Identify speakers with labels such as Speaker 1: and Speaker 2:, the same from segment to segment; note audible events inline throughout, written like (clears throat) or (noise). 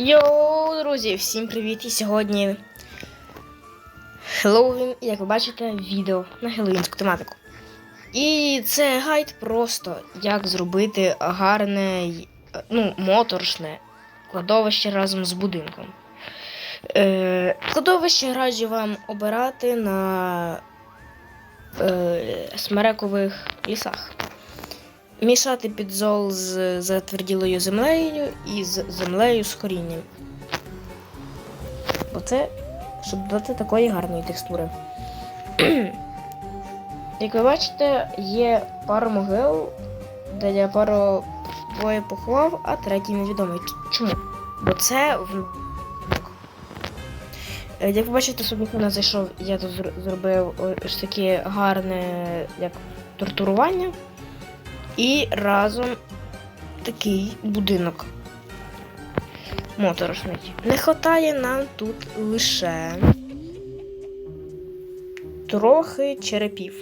Speaker 1: Йоу, друзі, всім привіт! І сьогодні Хеллоуін, як ви бачите, відео на хеллоуінську тематику. І це гайд просто, як зробити гарне, ну, моторошне кладовище разом з будинком. Е, кладовище раджу вам обирати на е, смерекових лісах. Мішати підзол з затверділою землею і з землею з корінням. Оце, щоб додати такої гарної текстури. (clears throat) Як ви бачите, є пара могил, де я пару двоє поховав, а третій невідомий. Чому? Бо це в. Е, Як ви бачите, не зайшов, я тут зробив ось таке гарне як тортурування. І разом такий будинок моторошний. Не вистачає нам тут лише трохи черепів.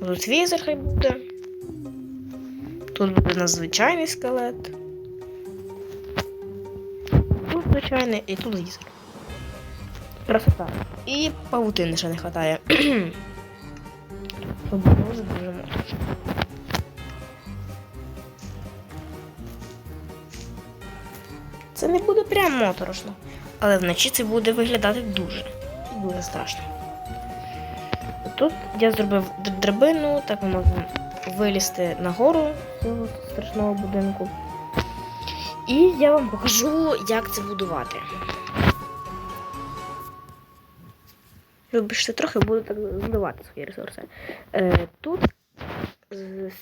Speaker 1: Тут візер хай буде. Тут буде у нас звичайний скелет. Тут звичайний і тут візер. Красота. І павутини ще не вистачає. (clears throat) прям моторошно, але вночі це буде виглядати дуже дуже страшно. Тут я зробив драбину, так ми можемо вилізти нагору цього страшного будинку. І я вам покажу, як це будувати. Вибачте, трохи буду так здавати свої ресурси. Е, тут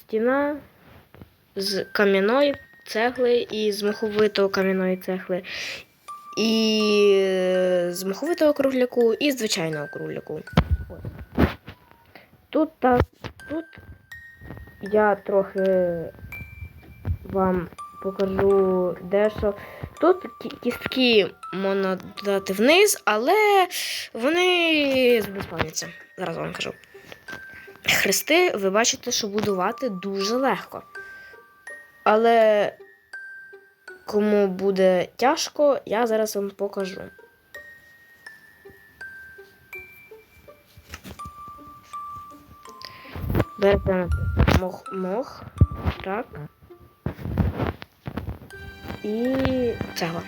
Speaker 1: стіна з кам'яної цегли і з моховитого кам'яної цегли, і е, з моховитого кругляку, і з звичайного кругляку. Тут так, тут я трохи вам покажу дещо. Тут кістки можна додати вниз, але вони заспавняться. Зараз вам кажу. Хрести, ви бачите, що будувати дуже легко. Але кому буде тяжко, я зараз вам покажу. Берете мох, мох, так. І цегла.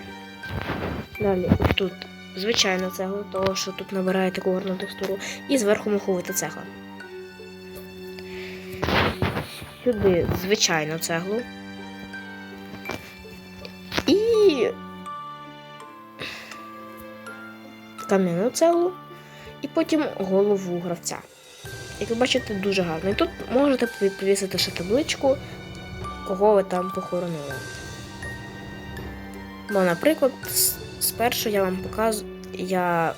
Speaker 1: Далі тут звичайна цегла, того, що тут набирає таку гарну текстуру, і зверху моховита цегла. Сюди звичайну цеглу. Кам'яну цеглу, і потім голову гравця. Як ви бачите, дуже гарно. І тут можете пові- повісити ще табличку, кого ви там похоронили. Бо, наприклад, спершу я вам показую, я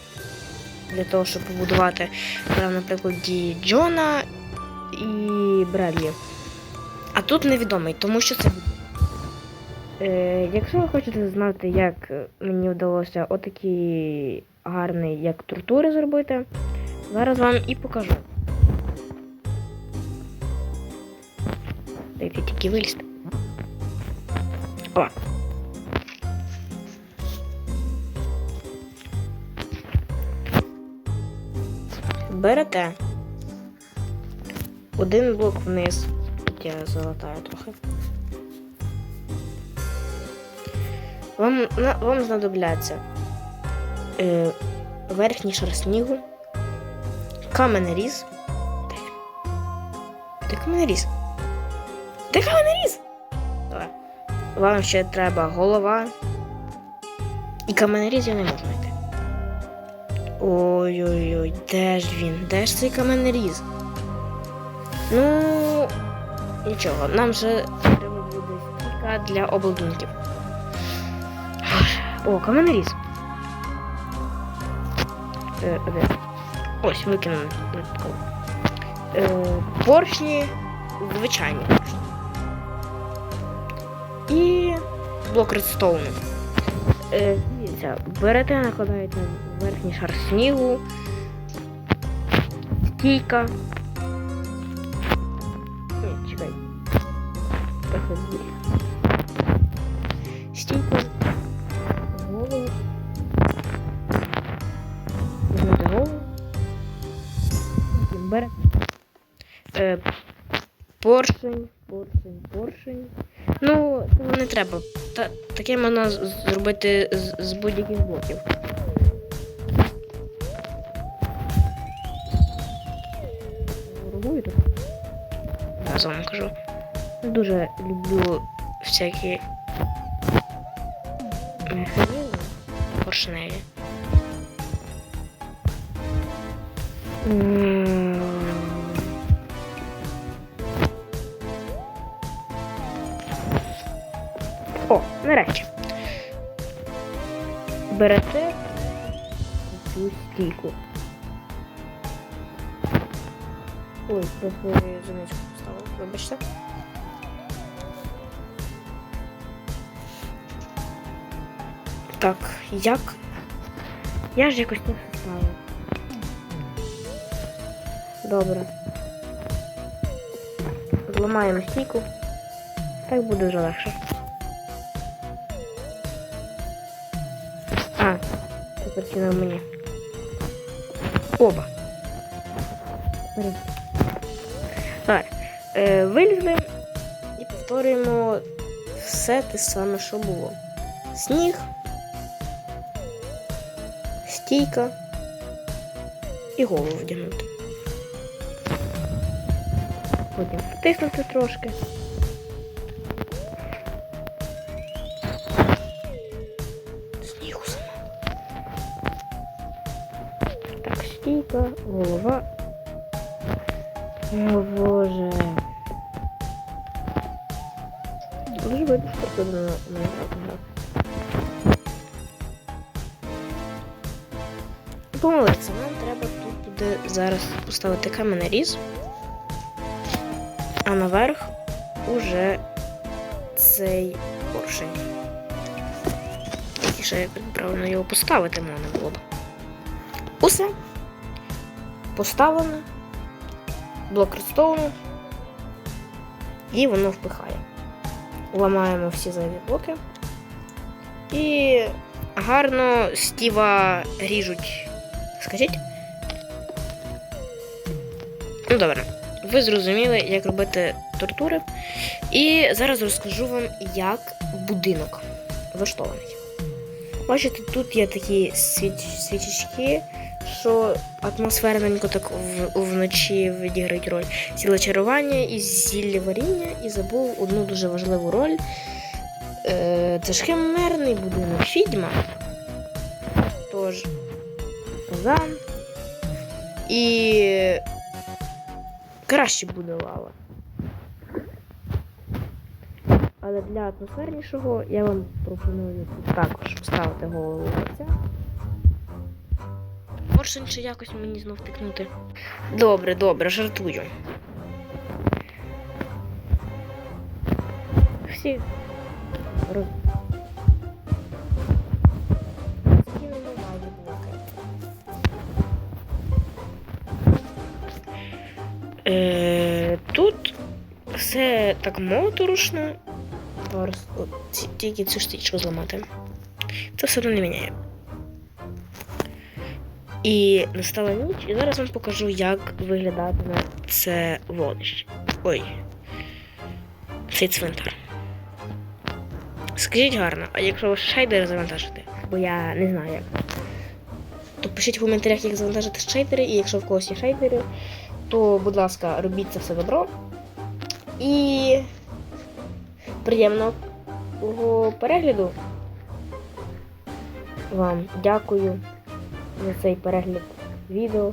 Speaker 1: для того, щоб побудувати, брав, наприклад, дії Джона і Бредлі. А тут невідомий, тому що це Е, якщо ви хочете знати, як мені вдалося отакі гарні, як тортури зробити, зараз вам і покажу. Дайте тільки вилізти. О. Берете один блок вниз. Я залатаю трохи. Вам, вам знадобляться е, верхній шар снігу, каменеріз. Де? Де каменеріз? Де каменеріз? Давай. Вам ще треба голова. І каменеріз я не можу знайти. Ой-ой-ой, де ж він? Де ж цей каменеріз? Ну, нічого, нам же треба буде стільки для обладунків. О, каменеріз. Е. Ось, викинули. Е, поршні звичайні. І блок редстоуну. Е, дивіться, берете, накладаєте верхній шар снігу, стійка. Ні, чекай. Трохи поршень, поршень, поршень. Ну, цього не треба. Та, таке можна зробити з, з будь-яких блоків. Я вам кажу. Я дуже люблю всякі поршневі. О, нарешті. Берете цю стійку. Ой, трохи зонечку поставив, вибачте. Так, як? Я ж якось не поставив. Добре. Зламаємо стійку. Так буде вже легше. Тепер кинув мені. Оба. Так. Е, вилізли і повторюємо все те саме, що було. Сніг, стійка і голову вдягнути. Потім втиснути трошки. Голова. О боже. Дуже видно, що на мене Помилитися, нам треба тут буде зараз поставити каменеріз, а наверх уже цей поршень. Тільки ще як правильно його поставити можна було б. Усе. Поставлено. Блок редстоуну. І воно впихає. Ламаємо всі зайві блоки. І гарно стіва ріжуть. Скажіть? Ну добре. Ви зрозуміли, як робити тортури. І зараз розкажу вам, як будинок влаштований. Бачите, тут є такі свіч, свічечки, що атмосферненько так в, вночі відіграють роль. Сіле чарування і зілля варіння, і забув одну дуже важливу роль. Е, це ж химерний будинок відьма. Тож, казан. І краще буде лава. Але для атмосфернішого я вам пропоную також поставити голову в лиця. Поршень ще якось мені знов тикнути. Добре, добре, жартую. Всі. Е, тут все так моторошно. Тільки цю штучку зламати. Це все одно не міняє. І настала ніч, і зараз вам покажу, як виглядатиме це вогнище. Ой. Цей цвинтар. Скажіть гарно, а якщо ви шейдери завантажите, бо я не знаю як. То пишіть в коментарях, як завантажити шейдери, і якщо в когось є шейдери, то, будь ласка, робіть це все добро. І приємного перегляду. Вам дякую за цей перегляд відео.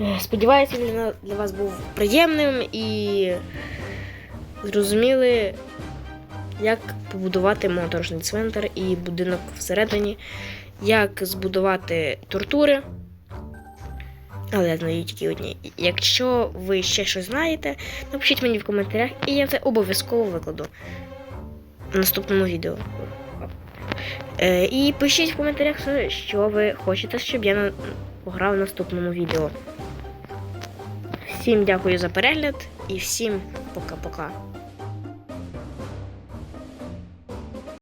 Speaker 1: Е, Сподіваюся, він для, вас був приємним і зрозуміли, як побудувати моторошний цвинтар і будинок всередині, як збудувати тортури. Але я знаю тільки одні. Якщо ви ще щось знаєте, напишіть мені в коментарях, і я це обов'язково викладу в наступному відео. Е, і пишіть в коментарях, що- ви хочете, щоб я пограв в наступному відео. Всім дякую за перегляд і всім пока-пока.